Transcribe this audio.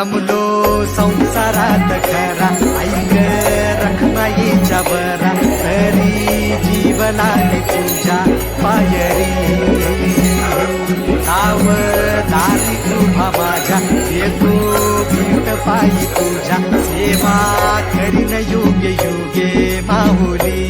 रमलो संसारात खरा. ऐक रखमाईच्या बरा तरी जीवनाने तुझ्या पायरी नाव दारी कृपा माझ्या. येतो भीट पायी तुझ्या. सेवा करीन योग्य योगे माहुली